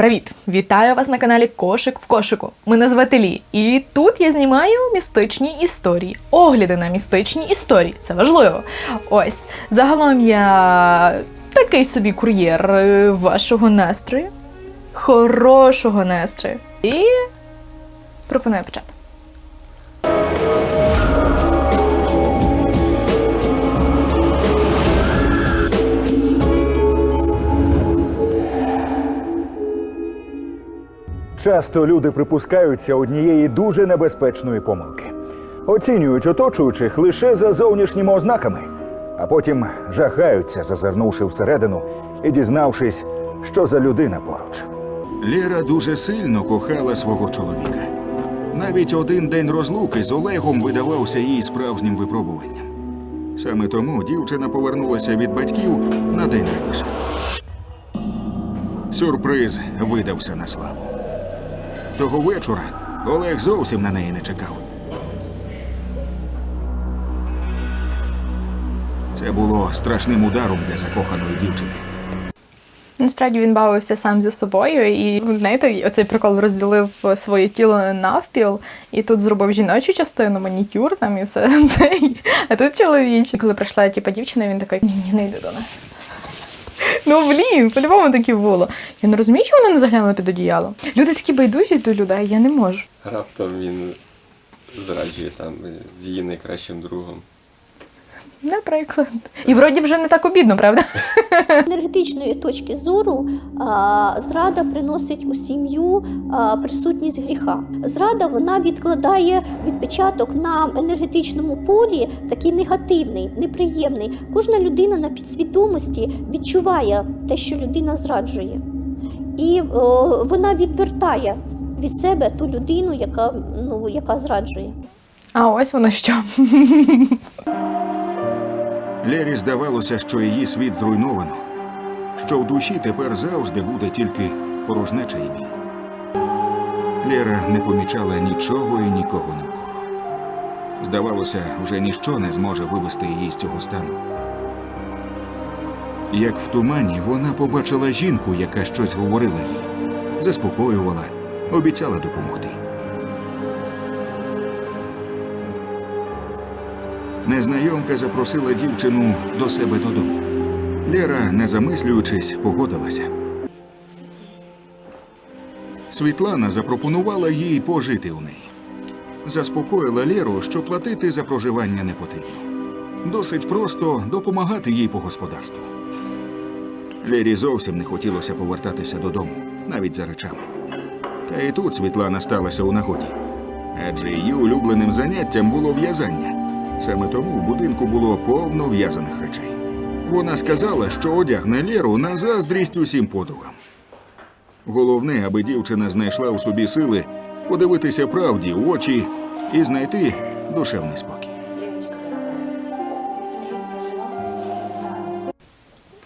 Привіт! Вітаю вас на каналі Кошик в кошику. Мене звати Лі, і тут я знімаю містичні історії, огляди на містичні історії. Це важливо. Ось загалом я такий собі кур'єр е, вашого настрою, хорошого настрою. І пропоную почати. Часто люди припускаються однієї дуже небезпечної помилки. Оцінюють оточуючих лише за зовнішніми ознаками, а потім жахаються, зазирнувши всередину і дізнавшись, що за людина поруч. Лєра дуже сильно кохала свого чоловіка. Навіть один день розлуки з Олегом видавався їй справжнім випробуванням. Саме тому дівчина повернулася від батьків на день раніше. Сюрприз видався на славу. Того вечора Олег зовсім на неї не чекав. Це було страшним ударом для закоханої дівчини. Насправді він бавився сам зі собою, і знаєте, оцей прикол розділив своє тіло навпіл, і тут зробив жіночу частину, манікюр там і все. А тут чоловічий. Коли прийшла типа дівчина, він такий, ні, ні, не йди до нас. Ну блін, по-любому таке було. Я не розумію, чому вони не заглянули під одіяло. Люди такі байдужі до людей, я не можу. Раптом він зраджує там з її найкращим другом. Наприклад. І вроді вже не так обідно, правда? енергетичної точки зору зрада приносить у сім'ю присутність гріха. Зрада вона відкладає відпечаток на енергетичному полі, такий негативний, неприємний. Кожна людина на підсвідомості відчуває те, що людина зраджує, і о, вона відвертає від себе ту людину, яка, ну, яка зраджує. А ось воно що. Лері здавалося, що її світ зруйновано, що в душі тепер завжди буде тільки порожнеча і біль. Лера не помічала нічого і нікого навколо. Здавалося, вже ніщо не зможе вивести її з цього стану. Як в тумані, вона побачила жінку, яка щось говорила їй, заспокоювала, обіцяла допомогти. Незнайомка запросила дівчину до себе додому. Лера, не замислюючись, погодилася. Світлана запропонувала їй пожити у неї. Заспокоїла Леру, що платити за проживання не потрібно. Досить просто допомагати їй по господарству. Лері зовсім не хотілося повертатися додому, навіть за речами. Та і тут Світлана сталася у нагоді. Адже її улюбленим заняттям було в'язання. Саме тому в будинку було повно в'язаних речей. Вона сказала, що одягне Лєру на заздрість усім подругам. Головне, аби дівчина знайшла у собі сили подивитися правді в очі і знайти душевний спокій.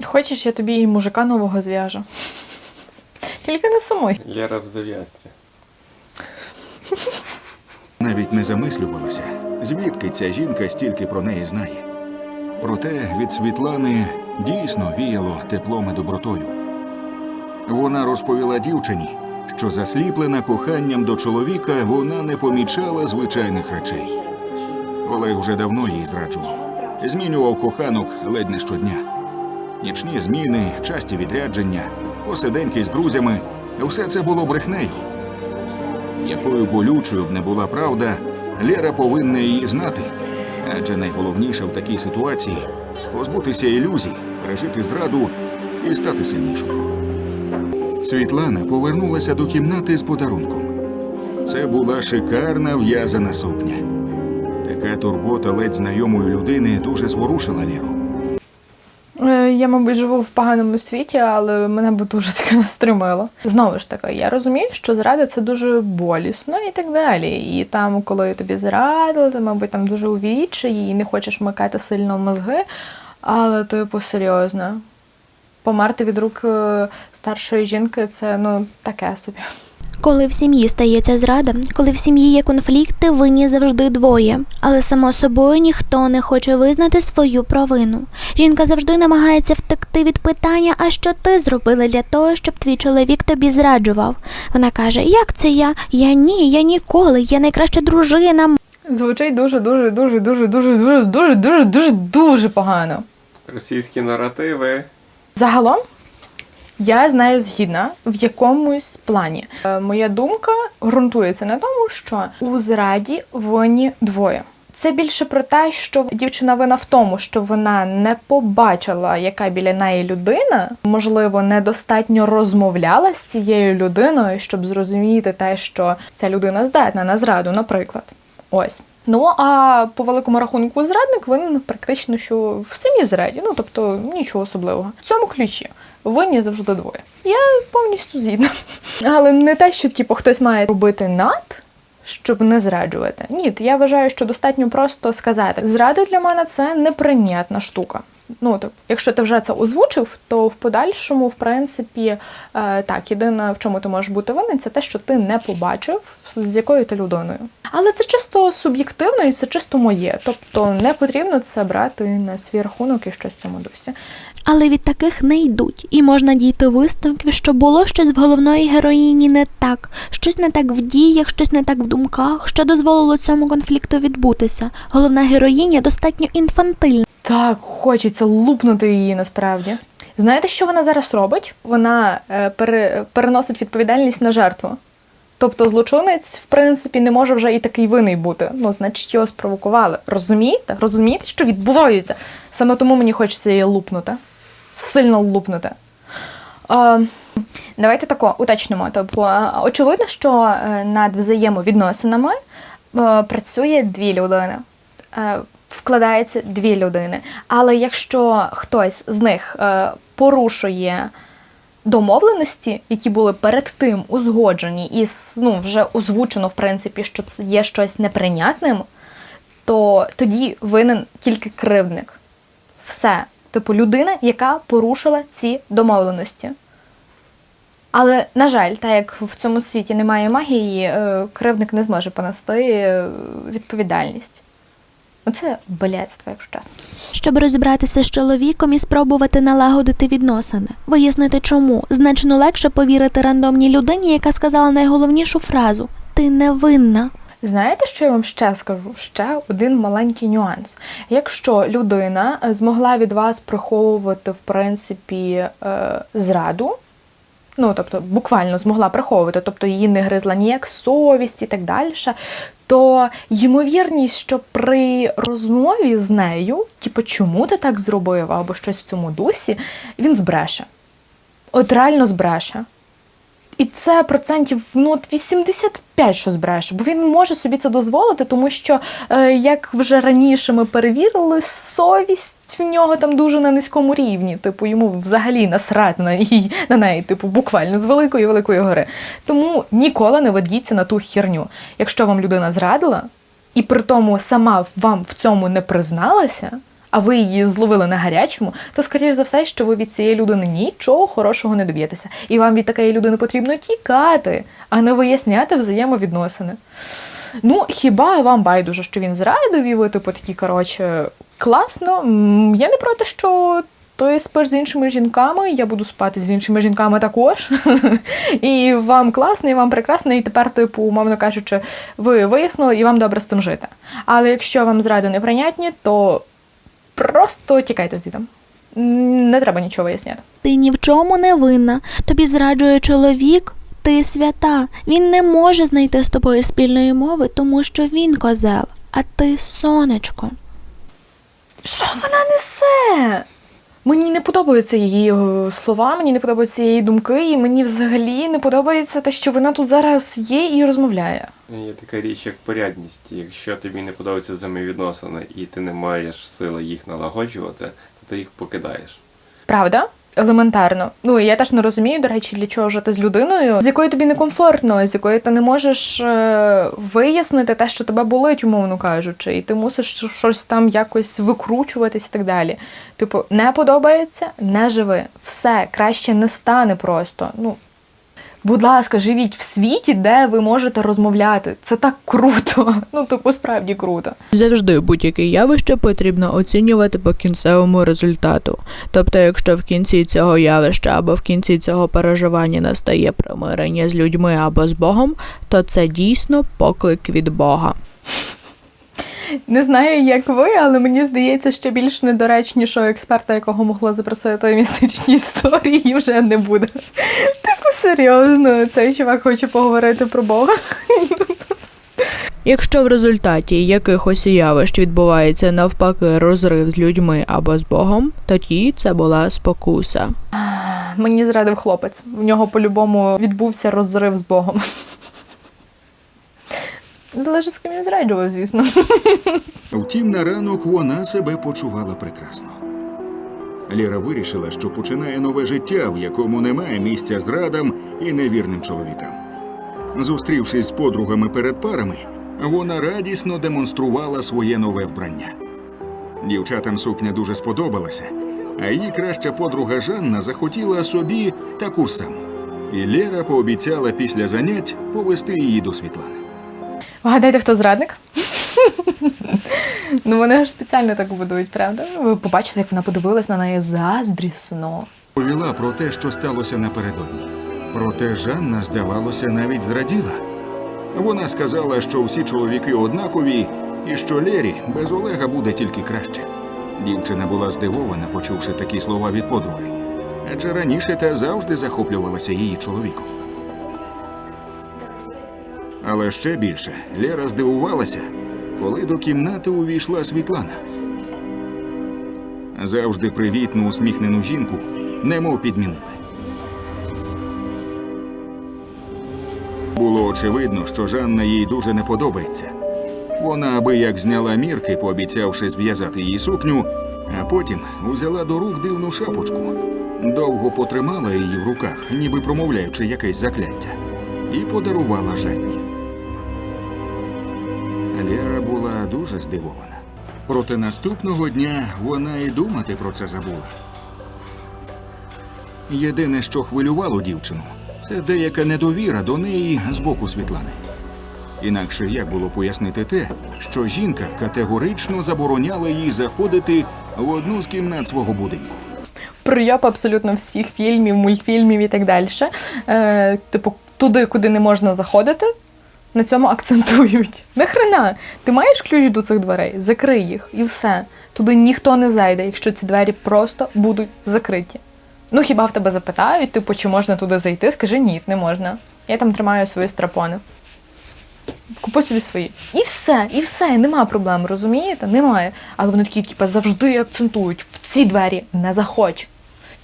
Хочеш, я тобі і мужика нового зв'яжу. Тільки не сумуй. Лера в зав'язці. Навіть не замислювалася, звідки ця жінка стільки про неї знає. Проте від Світлани дійсно віяло теплом і добротою. Вона розповіла дівчині, що засліплена коханням до чоловіка вона не помічала звичайних речей. Олег вже давно її зраджував, змінював коханок ледь не щодня. Нічні зміни, часті відрядження, посиденьки з друзями все це було брехнею. Якою болючою б не була правда, Лера повинна її знати. Адже найголовніше в такій ситуації позбутися ілюзій, пережити зраду і стати сильнішою. Світлана повернулася до кімнати з подарунком. Це була шикарна в'язана сукня. Така турбота ледь знайомої людини дуже зворушила Леру. Е, Я, мабуть, живу в поганому світі, але мене б дуже таке настримило. Знову ж таки, я розумію, що зрада це дуже болісно і так далі. І там, коли тобі зрадили, ти, мабуть, там дуже у відчаї і не хочеш вмикати сильно мозги. Але, типу, серйозно. Померти від рук е, старшої жінки це ну таке собі. Коли в сім'ї стається зрада, коли в сім'ї є конфлікти, винні завжди двоє. Але само собою ніхто не хоче визнати свою провину. Жінка завжди намагається втекти від питання, а що ти зробила для того, щоб твій чоловік тобі зраджував. Вона каже: Як це я? Я ні, я ніколи, я найкраща дружина. Звучить дуже, дуже, дуже, дуже, дуже, дуже, дуже, дуже, дуже, дуже погано. Російські наративи. Загалом, я знаю згідна в якомусь плані. Е, Моя думка ґрунтується на тому, що у зраді винні двоє. Це більше про те, що дівчина вина в тому, що вона не побачила, яка біля неї людина, можливо, недостатньо розмовляла з цією людиною, щоб зрозуміти те, що ця людина здатна на зраду, наприклад. Ось. Ну а по великому рахунку зрадник винен практично що в самій зраді, ну тобто нічого особливого. В цьому ключі винні завжди двоє. Я повністю згідна. Але не те, що типу, хтось має робити над, щоб не зраджувати. Ні, я вважаю, що достатньо просто сказати: зрада для мене це неприйнятна штука. Ну, тобто, якщо ти вже це озвучив, то в подальшому, в принципі, е, так, єдине, в чому ти можеш бути винен, це те, що ти не побачив, з якою ти людиною. Але це чисто суб'єктивно і це чисто моє. Тобто не потрібно це брати на свій рахунок і щось в цьому дусі. Але від таких не йдуть, і можна дійти висновків, що було щось в головної героїні не так, щось не так в діях, щось не так в думках, що дозволило цьому конфлікту відбутися. Головна героїня достатньо інфантильна. Так, хочеться лупнути її насправді. Знаєте, що вона зараз робить? Вона е, пере, переносить відповідальність на жертву. Тобто злочинець, в принципі, не може вже і такий винний бути. Ну, значить, його спровокували. Розумієте? Розумієте, що відбувається? Саме тому мені хочеться її лупнути. Сильно лупнути. Е, давайте тако уточнимо. Тобто, очевидно, що е, над взаємовідносинами е, працює дві людини. Е, вкладається дві людини. Але якщо хтось з них порушує домовленості, які були перед тим узгоджені, і ну, вже озвучено, в принципі, що це є щось неприйнятним, то тоді винен тільки кривдник. Все. Типу, людина, яка порушила ці домовленості. Але, на жаль, так як в цьому світі немає магії, е, кривдник не зможе понести е, відповідальність. Оце блядство, якщо чесно. Щоб розібратися з чоловіком і спробувати налагодити відносини, вияснити чому, значно легше повірити рандомній людині, яка сказала найголовнішу фразу Ти невинна. Знаєте, що я вам ще скажу? Ще один маленький нюанс. Якщо людина змогла від вас приховувати, в принципі, е, зраду, ну тобто буквально змогла приховувати, тобто її не гризла ніяк совість і так далі, то ймовірність, що при розмові з нею, типу, чому ти так зробив, або щось в цьому дусі, він збреше. От реально збреше. І це процентів ну, от 85, що збреше, бо він може собі це дозволити, тому що, е, як вже раніше ми перевірили, совість в нього там дуже на низькому рівні. Типу, йому взагалі насрати на, на неї, типу, буквально з великої великої гори. Тому ніколи не ведіться на ту херню. Якщо вам людина зрадила, і при тому сама вам в цьому не призналася, а ви її зловили на гарячому, то скоріш за все, що ви від цієї людини нічого хорошого не доб'єтеся. І вам від такої людини потрібно тікати, а не виясняти взаємовідносини. Ну, хіба вам байдуже, що він зрадив, і ви типу такі, коротше, класно. Я не проти, що ти спиш з іншими жінками, я буду спати з іншими жінками також. І вам класно, і вам прекрасно, і тепер, типу, умовно кажучи, ви вияснили, і вам добре з тим жити. Але якщо вам зради неприйнятні, то просто тікайте звідти. Не треба нічого виясняти. Ти ні в чому не винна. Тобі зраджує чоловік. Ти свята. Він не може знайти з тобою спільної мови, тому що він козел, а ти сонечко. Що вона несе? Мені не подобаються її е, слова, мені не подобаються її думки, і мені взагалі не подобається те, що вона тут зараз є і розмовляє. Є така річ, як порядність. Якщо тобі не подобаються взаємовідносини і ти не маєш сили їх налагоджувати, то ти їх покидаєш. Правда? Елементарно. Ну і я теж не розумію, до речі, для чого жити з людиною, з якою тобі некомфортно, з якою ти не можеш е, вияснити те, що тебе болить, умовно кажучи, і ти мусиш щось там якось викручуватись і так далі. Типу, не подобається, не живи. Все краще не стане просто. Ну Будь ласка, живіть в світі, де ви можете розмовляти. Це так круто. Ну, типу, справді круто. Завжди будь-яке явище потрібно оцінювати по кінцевому результату. Тобто, якщо в кінці цього явища або в кінці цього переживання настає примирення з людьми або з Богом, то це дійсно поклик від Бога. Не знаю, як ви, але мені здається, що більш недоречнішого експерта, якого могла запросити містичні історії, вже не буде. Типу, серйозно, цей чувак хоче поговорити про Бога. Якщо в результаті якихось явищ відбувається навпаки розрив з людьми або з Богом, тоді це була спокуса. Мені зрадив хлопець. В нього по-любому відбувся розрив з Богом. Залежить, з ким він зраджував, звісно. Втім, на ранок вона себе почувала прекрасно. Ліра вирішила, що починає нове життя, в якому немає місця зрадам і невірним чоловікам. Зустрівшись з подругами перед парами, вона радісно демонструвала своє нове вбрання. Дівчатам сукня дуже сподобалася, а її краща подруга Жанна захотіла собі таку ж саму. І Лера пообіцяла після занять повести її до Світлани. Вгадайте, хто зрадник? ну вони ж спеціально так будують, правда? Ви побачили, як вона подивилась на неї заздрісно. Повіла про те, що сталося напередодні. Проте Жанна, здавалося, навіть зраділа. Вона сказала, що всі чоловіки однакові, і що Лері без Олега буде тільки краще. Дівчина була здивована, почувши такі слова від подруги, адже раніше та завжди захоплювалася її чоловіком. Але ще більше Лера здивувалася, коли до кімнати увійшла Світлана. Завжди привітну усміхнену жінку, немов підмінили. Було очевидно, що Жанна їй дуже не подобається. Вона аби як зняла мірки, пообіцявши зв'язати їй сукню, а потім узяла до рук дивну шапочку, довго потримала її в руках, ніби промовляючи якесь закляття, і подарувала Жанні. Лера була дуже здивована. Проте наступного дня вона і думати про це забула. Єдине, що хвилювало дівчину, це деяка недовіра до неї з боку Світлани. Інакше як було пояснити те, що жінка категорично забороняла їй заходити в одну з кімнат свого будинку. Прийоп абсолютно всіх фільмів, мультфільмів і так далі. Е, типу, туди, куди не можна заходити, на цьому акцентують. Нахрена? Ти маєш ключ до цих дверей? Закрий їх і все. Туди ніхто не зайде, якщо ці двері просто будуть закриті. Ну, хіба в тебе запитають, типу, чи можна туди зайти? Скажи ні, не можна. Я там тримаю свої страпони. Купи собі свої. І все, і все, нема проблем, розумієте? Немає. Але вони такі, типу, завжди акцентують в ці двері не заходь.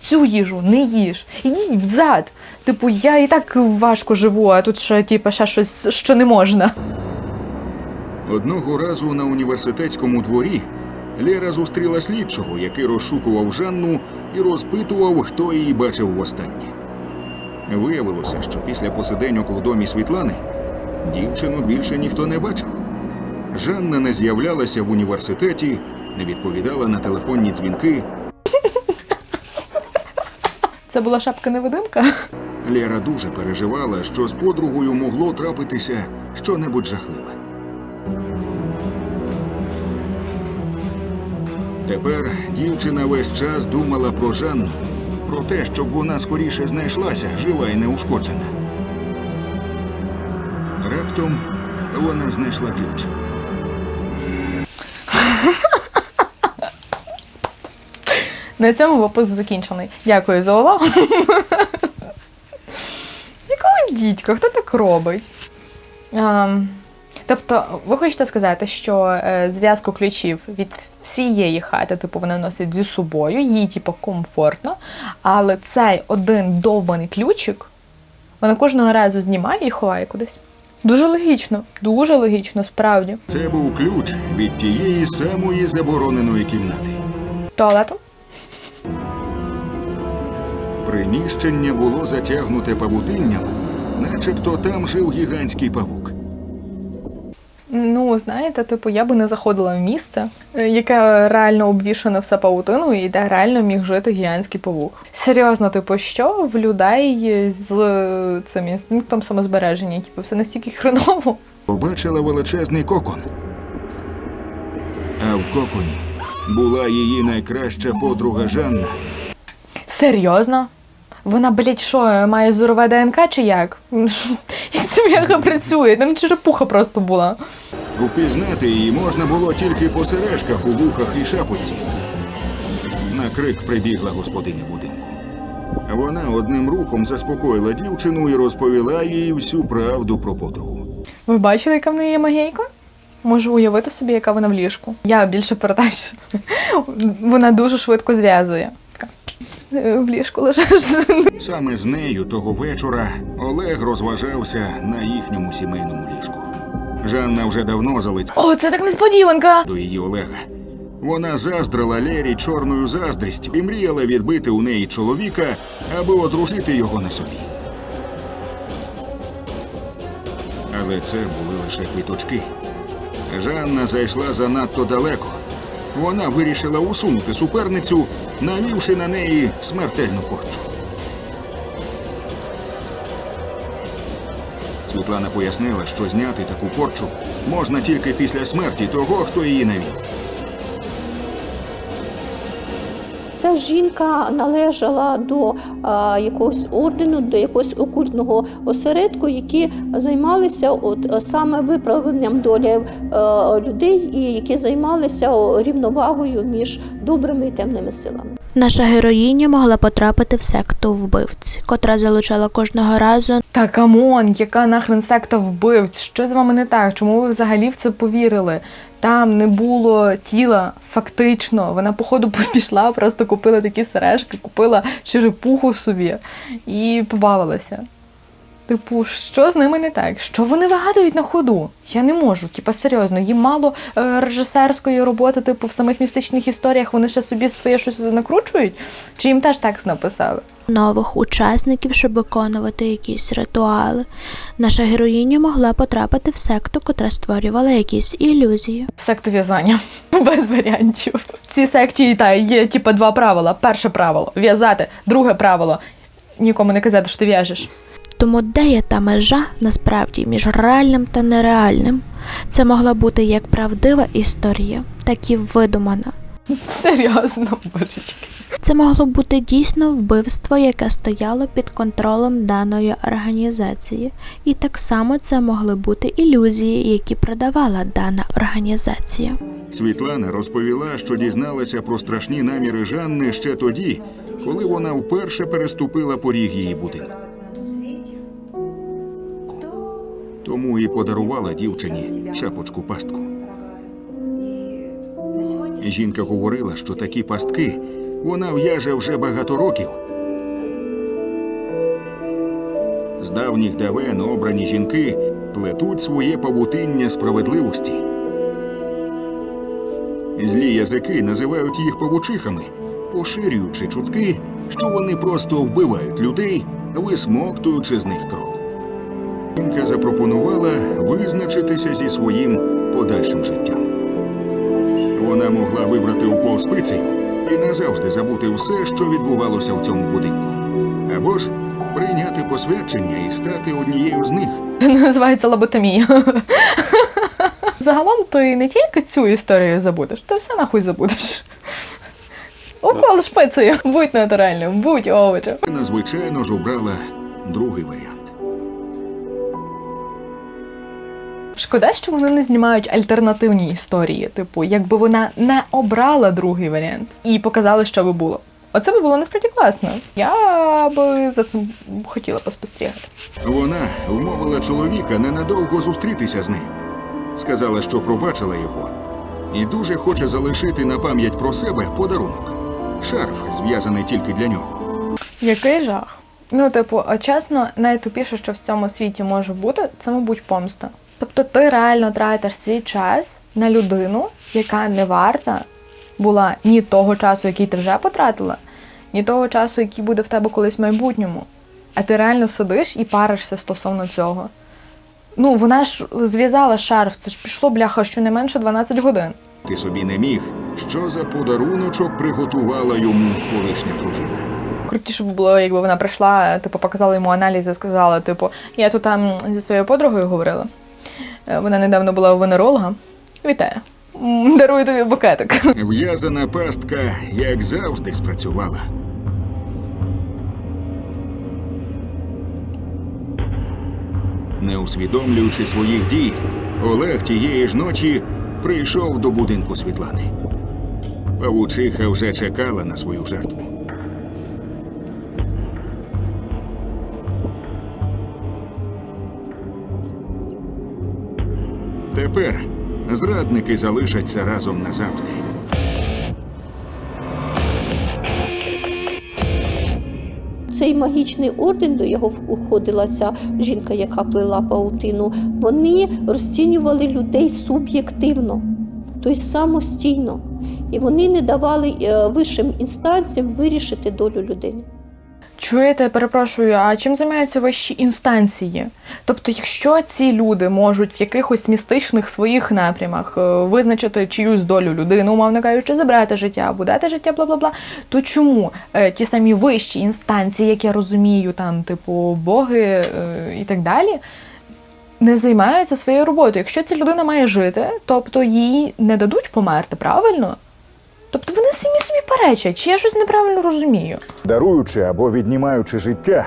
Цю їжу не їж. Ідіть взад. Типу, я і так важко живу, а тут ще, типу, ще щось, що не можна. Одного разу на університетському дворі Лера зустріла слідчого, який розшукував Жанну і розпитував, хто її бачив востаннє. Виявилося, що після посиденьок в домі Світлани дівчину більше ніхто не бачив. Жанна не з'являлася в університеті, не відповідала на телефонні дзвінки. Це була шапка-невидимка. Лера дуже переживала, що з подругою могло трапитися щонебудь жахливе. Тепер дівчина весь час думала про Жанну, про те, щоб вона скоріше знайшлася, жива і неушкоджена. Раптом вона знайшла ключ. На цьому випуск закінчений. Дякую за увагу. Якого дідька? Хто так робить? Ем, тобто, ви хочете сказати, що е, зв'язку ключів від всієї хати, типу, вона носить зі собою, їй, типу, комфортно, але цей один довбаний ключик вона кожного разу знімає і ховає кудись. Дуже логічно, дуже логічно, справді. Це був ключ від тієї самої забороненої кімнати. Туалету? Приміщення було затягнуте павутинням, начебто там жив гігантський павук. Ну, знаєте, типу, я би не заходила в місце, е, яке реально обвішане все паутиною, і де реально міг жити гігантський павук. Серйозно, типу, що в людей з е, цим інстинктом самозбереження? Типу, все настільки хреново. Побачила величезний кокон. А в коконі була її найкраща подруга Жанна. Серйозно? Вона, блядь, що, має зорове ДНК чи як? Як це м'яка працює? Там черепуха просто була. Упізнати її можна було тільки по сережках у вухах і шапочці. На крик прибігла господиня будинку. Вона одним рухом заспокоїла дівчину і розповіла їй всю правду про подругу. Ви бачили, яка в неї є магейка? Можу уявити собі, яка вона в ліжку. Я більше передачу. Вона дуже швидко зв'язує. Така, «Е, В ліжку лежиш. Саме з нею того вечора Олег розважався на їхньому сімейному ліжку. Жанна вже давно залицяла О, це так несподіванка! до її Олега. Вона заздрила Лері чорною заздрістю і мріяла відбити у неї чоловіка, аби одружити його на собі. Але це були лише квіточки. Жанна зайшла занадто далеко. Вона вирішила усунути суперницю, навівши на неї смертельну порчу. Світлана пояснила, що зняти таку порчу можна тільки після смерті того, хто її навів. Ця жінка належала до а, якогось ордену, до якогось окультного осередку, які займалися от саме виправленням долі людей, і які займалися рівновагою між добрими і темними силами. Наша героїня могла потрапити в секту вбивць, котра залучала кожного разу Та камон, яка нахрен секта вбивць? Що з вами не так? Чому ви взагалі в це повірили? Там не було тіла, фактично. Вона, походу, пішла, просто купила такі сережки, купила черепуху собі і побавилася. Типу, що з ними не так? Що вони вигадують на ходу? Я не можу. Типа, серйозно, їм мало е, режисерської роботи, типу, в самих містичних історіях вони ще собі своє щось накручують? Чи їм теж текст написали? нових учасників, щоб виконувати якісь ритуали. Наша героїня могла потрапити в секту, котра створювала якісь ілюзії. В секту в'язання. Без варіантів. В цій секті та є типа два правила. Перше правило в'язати, друге правило нікому не казати, що ти в'яжеш. Тому де є та межа насправді між реальним та нереальним? Це могла бути як правдива історія, так і видумана. Серйозно, божечки. Це могло бути дійсно вбивство, яке стояло під контролем даної організації, і так само це могли бути ілюзії, які продавала дана організація. Світлана розповіла, що дізналася про страшні наміри Жанни ще тоді, коли вона вперше переступила поріг її будинку. Тому і подарувала дівчині шапочку пастку. Жінка говорила, що такі пастки вона в'яже вже багато років. З давніх давен обрані жінки плетуть своє павутиння справедливості. Злі язики називають їх павучихами, поширюючи чутки, що вони просто вбивають людей, висмоктуючи з них кров. Жінка запропонувала визначитися зі своїм подальшим життям. Вона могла вибрати укол спицею і назавжди забути все, що відбувалося в цьому будинку. Або ж прийняти посвячення і стати однією з них. Це називається лоботомія. Загалом ти не тільки цю історію забудеш, ти все нахуй забудеш. Укол шпицею. Будь натуральним, будь овочем. Вона, звичайно ж, обрала другий варіант. Шкода, що вони не знімають альтернативні історії. Типу, якби вона не обрала другий варіант і показали, що би було. Оце би було насправді класно. Я би за цим хотіла поспостерігати. Вона вмовила чоловіка ненадовго зустрітися з нею. Сказала, що пробачила його, і дуже хоче залишити на пам'ять про себе подарунок. Шарф, зв'язаний тільки для нього. Який жах. Ну, типу, чесно, найтупіше, що в цьому світі може бути, це, мабуть, помста. Тобто ти реально тратиш свій час на людину, яка не варта була ні того часу, який ти вже потратила, ні того часу, який буде в тебе колись в майбутньому. А ти реально сидиш і паришся стосовно цього. Ну, вона ж зв'язала шарф, це ж пішло, бляха, щонайменше 12 годин. Ти собі не міг, що за подаруночок приготувала йому колишня дружина. Крутіше б було, якби вона прийшла, типу, показала йому аналізи, сказала, типу, я тут там зі своєю подругою говорила. Е, Вона недавно була у венеролога. Вітаю. Дарую тобі букетик. В'язана пастка, як завжди, спрацювала. Не усвідомлюючи своїх дій, Олег тієї ж ночі прийшов до будинку Світлани. Павучиха вже чекала на свою жертву. Тепер зрадники залишаться разом назавжди. Цей магічний орден, до його входила ця жінка, яка плела паутину, вони розцінювали людей суб'єктивно, тобто самостійно. І вони не давали е, вищим інстанціям вирішити долю людини. Чуєте, перепрошую, а чим займаються вищі інстанції? Тобто, якщо ці люди можуть в якихось містичних своїх напрямах е, визначити чиюсь долю людини, умовно кажучи, забрати життя або дати життя, бла бла бла, то чому е, ті самі вищі інстанції, як я розумію, там, типу, боги е, і так далі, не займаються своєю роботою? Якщо ця людина має жити, тобто їй не дадуть померти, правильно? Тобто вони самі собі перечать, чи я щось неправильно розумію? Даруючи або віднімаючи життя,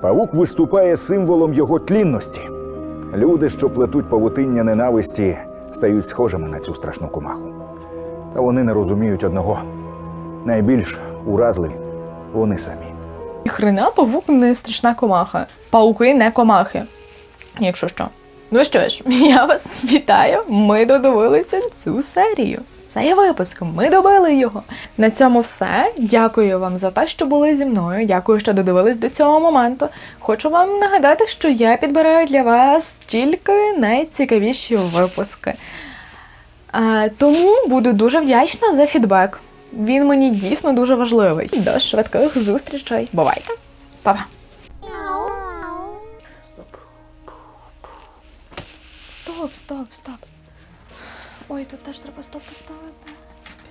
павук виступає символом його тлінності. Люди, що плетуть павутиння ненависті, стають схожими на цю страшну комаху. Та вони не розуміють одного. Найбільш уразливі вони самі. Хрена павук не страшна комаха. Пауки не комахи. Якщо що. Ну що ж, я вас вітаю. Ми додивилися цю серію. Це є випуск. Ми добили його. На цьому все. Дякую вам за те, що були зі мною. Дякую, що додивились до цього моменту. Хочу вам нагадати, що я підбираю для вас тільки найцікавіші випуски. Тому буду дуже вдячна за фідбек. Він мені дійсно дуже важливий. До швидких зустрічей. Бувайте! Па-па! Стоп, стоп, стоп. Ой, тут теж треба стоп поставити.